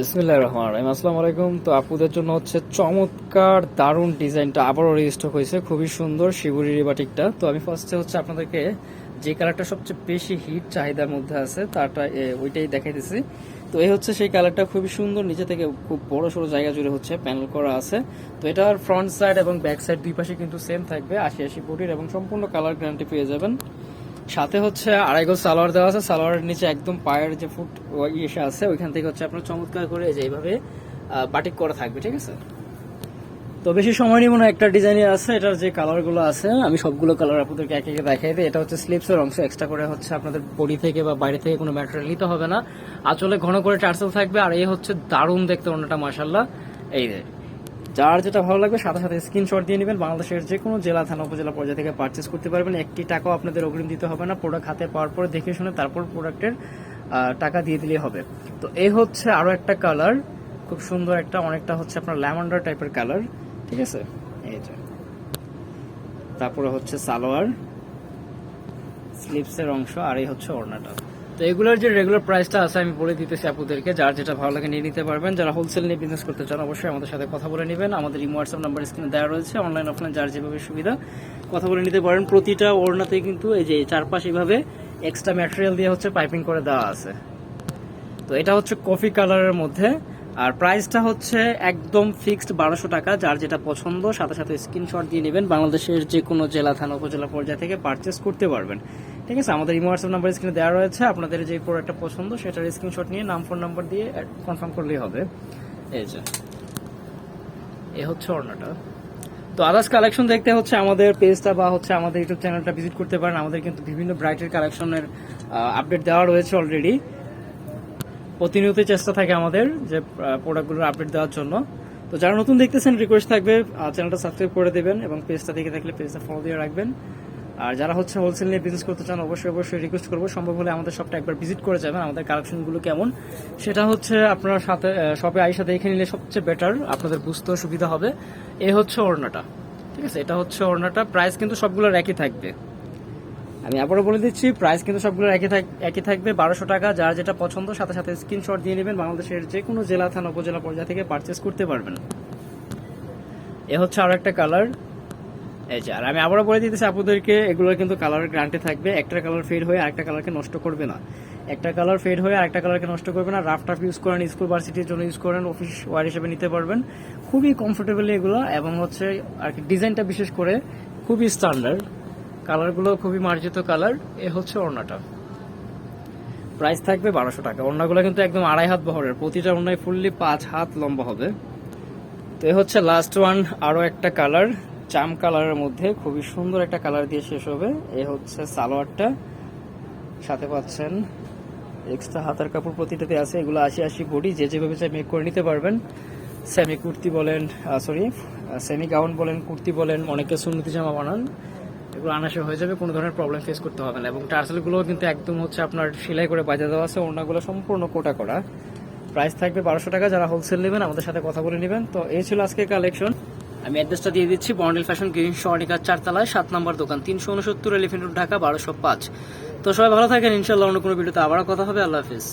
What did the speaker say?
বিসমিল্লাহির রহমানির রহিম। আসসালামু আলাইকুম। তো আপুদের জন্য হচ্ছে চমৎকার, দারুণ ডিজাইনটা আবারও রেজিস্টার হয়েছে। খুবই সুন্দর শিবুরি রিবাটিকটা। তো আমি ফার্স্টে হচ্ছে আপনাদেরকে যে কালারটা সবচেয়ে বেশি হিট চাহিদার মধ্যে আছে, তারটা ওইটাই দেখাইতেছি তো এই হচ্ছে সেই কালারটা খুবই সুন্দর। নিচে থেকে খুব বড় সড়ো জায়গা জুড়ে হচ্ছে প্যানেল করা আছে। তো এটার ফ্রন্ট সাইড এবং ব্যাক সাইড দুই পাশে কিন্তু সেম থাকবে। আশি আশি বডির এবং সম্পূর্ণ কালার গ্যারান্টি পেয়ে যাবেন। সাথে হচ্ছে আড়াই গোল সালোয়ার দেওয়া আছে, সালোয়ারের নিচে একদম পায়ের যে ফুট ইসে আছে, ওইখান থেকে হচ্ছে আপনার চমৎকার করে যে এইভাবে বাটিক করা থাকবে, ঠিক আছে? তো বেশি সময় নিব না, একটা ডিজাইনে আছে, এটার যে কালারগুলো আছে, আমি সবগুলো কালার আপনাদেরকে একে একে দেখাই দিই। এটা হচ্ছে স্লিপস এর অংশ এক্সট্রা করে হচ্ছে আপনাদের বডি থেকে বা বাইরে থেকে কোনো ম্যাটেরিয়াল নিতে হবে না। আঁচলে ঘন করে টার্সেল থাকবে, আর এই হচ্ছে দারুণ দেখতে অন্যটা মাসাল্লাহ এই যে যার যেটা ভালো লাগবে সাথে সাথে স্ক্রিনশট দিয়ে নেবেন। বাংলাদেশের যে কোনো জেলা, থানা, উপজেলা পর্যায়ে থেকে পারচেস করতে পারবেন। একটি টাকাও আপনাদের অগ্রিম দিতে হবে না। প্রোডাক্ট হাতে পাওয়ার পরে দেখে শুনে তারপর প্রোডাক্টের টাকা দিয়ে দিলেই হবে। তো এই হচ্ছে আরও একটা কালার খুব সুন্দর একটা, অনেকটা হচ্ছে আপনার ল্যামন্ডার টাইপের কালার ঠিক আছে? এই যে। তারপরে হচ্ছে সালোয়ার। স্লিপসের অংশ আর এই হচ্ছে ওড়নাটা। তো এগুলোর যে রেগুলার প্রাইসটা আছে, আমি বলে দিতেছি আপুদেরকে, যার যেটা ভালো লাগে নিয়ে নিতে পারবেন। যারা হোলসেল নিয়ে বিজনেস করতে চান, অবশ্যই আমাদের সাথে কথা বলে নেবেন। আমাদের ইমো হোয়াটসঅ্যাপ নাম্বার স্ক্রিনে দেওয়া রয়েছে অনলাইন অফলাইন যার যেভাবে সুবিধা। কথা বলে নিতে পারেন, প্রতিটা ওড়নাতেই কিন্তু এই যে চারপাশ এইভাবে এক্সট্রা ম্যাটেরিয়াল দিয়ে হচ্ছে পাইপিং করে দেওয়া আছে। তো এটা হচ্ছে কফি কালারের মধ্যে। আর প্রাইসটা হচ্ছে একদম ফিক্সড বারোশো টাকা, যার যেটা পছন্দ, সাথে সাথে স্ক্রিনশট দিয়ে নেবেন। বাংলাদেশের যে কোনো জেলা, থানা, উপজেলা, পর্যায়ে থেকে পারচেস করতে পারবেন। ঠিক আছে, আমাদের ইমো হোয়াটসঅ্যাপ নাম্বার স্ক্রিনে দেওয়া রয়েছে। আপনাদের যে প্রোডাক্টটা পছন্দ, সেটার স্ক্রিনশট নিয়ে নাম ফোন নাম্বার দিয়ে কনফার্ম করলেই হবে। এই যে, এ হচ্ছে অর্ণাটা। তো আদার্স কালেকশন দেখতে হচ্ছে আমাদের পেজটা বা হচ্ছে আমাদের ইউটিউব চ্যানেলটা ভিজিট করতে পারেন। আমাদের কিন্তু বিভিন্ন ব্রাইটের কালেকশনের আপডেট দেওয়া রয়েছে অলরেডি প্রতিনিয়ত চেষ্টা থাকে আমাদের যে প্রোডাক্টগুলোর আপডেট দেওয়ার জন্য। তো যারা নতুন দেখতেছেন রিকোয়েস্ট থাকবে চ্যানেলটা সাবস্ক্রাইব করে দেবেন এবং পেজটা দেখে থাকলে পেজটা ফলো দিয়ে রাখবেন। আর যারা হচ্ছে হোলসেল নিয়ে বিজনেস করতে চান, অবশ্যই অবশ্যই রিকোয়েস্ট করব। সম্ভব হলে আমাদের শপটা একবার ভিজিট করে যাবেন, আমাদের কালেকশনগুলো কেমন। সেটা হচ্ছে আপনার সাথে শপে আইসা দেখে নিলে সবচেয়ে বেটার আপনাদের বুঝতেও সুবিধা হবে। এ হচ্ছে ওড়নাটা, ঠিক আছে? এটা হচ্ছে ওড়নাটা প্রাইস কিন্তু সবগুলোর একই থাকবে। আমি আবারও বলে দিচ্ছি প্রাইস কিন্তু সবগুলো একই থাক- একই থাকবে, বারোশো টাকা। যার যেটা পছন্দ, সাথে সাথে স্ক্রিনশট দিয়ে নেবেন। বাংলাদেশের যে কোনো জেলা, থানা, উপজেলা, পর্যায়ে থেকে পারচেস করতে পারবেন। এ হচ্ছে আরও একটা কালার এই যে, আর আমি আবারও বলে দিতেছি আপনাদেরকে, এগুলোর কিন্তু কালারের গ্যারান্টি থাকবে। একটা কালার ফেড হয়ে আরেকটা কালারকে নষ্ট করবে না। একটা কালার ফেড হয়ে আরেকটা কালারকে নষ্ট করবে না। রাফ টাফ ইউজ করেন স্কুল ভার্সিটির জন্য ইউজ করেন অফিস ওয়ার হিসেবে নিতে পারবেন। খুবই কমফোর্টেবল এগুলো, এবং হচ্ছে আর কি ডিজাইনটা বিশেষ করে খুবই স্ট্যান্ডার্ড কালারগুলো খুবই মার্জিত কালার, এ হচ্ছে ওড়নাটা। প্রাইস থাকবে বারোশো টাকা। ওড়নাগুলো কিন্তু একদম আড়াই হাত বহরের। প্রতিটা ওড়নায় ফুললি পাঁচ হাত লম্বা হবে। তো এ হচ্ছে লাস্ট ওয়ান আরও একটা কালার। চাম কালারের মধ্যে খুবই সুন্দর একটা কালার দিয়ে শেষ হবে। এ হচ্ছে সালোয়ারটা। সাথে পাচ্ছেন এক্সট্রা হাতার কাপড় প্রতিটাতে আছে। এগুলো আশি আশি বডি, যে যেভাবে চাই মেক করে নিতে পারবেন। সেমি কুর্তি বলেন সরি সেমি গাউন বলেন, কুর্তি বলেন, অনেকে সুন্নতি জামা বানান। এগুলো আনাসে হয়ে যাবে, কোনো ধরনের প্রবলেম ফেস করতে হবে না। এবং টার্সেলগুলো কিন্তু একদম হচ্ছে আপনার সেলাই করে বাজা দেওয়া আছে, ওড়নাগুলো সম্পূর্ণ কোটা করা। প্রাইস থাকবে বারোশো টাকা, যারা হোলসেল নেবেন, আমাদের সাথে কথা বলে নেবেন। তো এই ছিল আজকে কালেকশন আমি অ্যাড্রেসটা দিয়ে দিচ্ছি বন্ডেল ফ্যাশন গ্রিন শর্টিকার চারতলায়, সাত নম্বর দোকান, তিনশো উনসত্তর এলিফেন্ট ঢাকা, বারোশো পাঁচ। তো সবাই ভালো থাকেন ইনশাল্লাহ অন্য কোনো ভিডিওতে আবারও কথা হবে। আল্লাহ হাফিজ।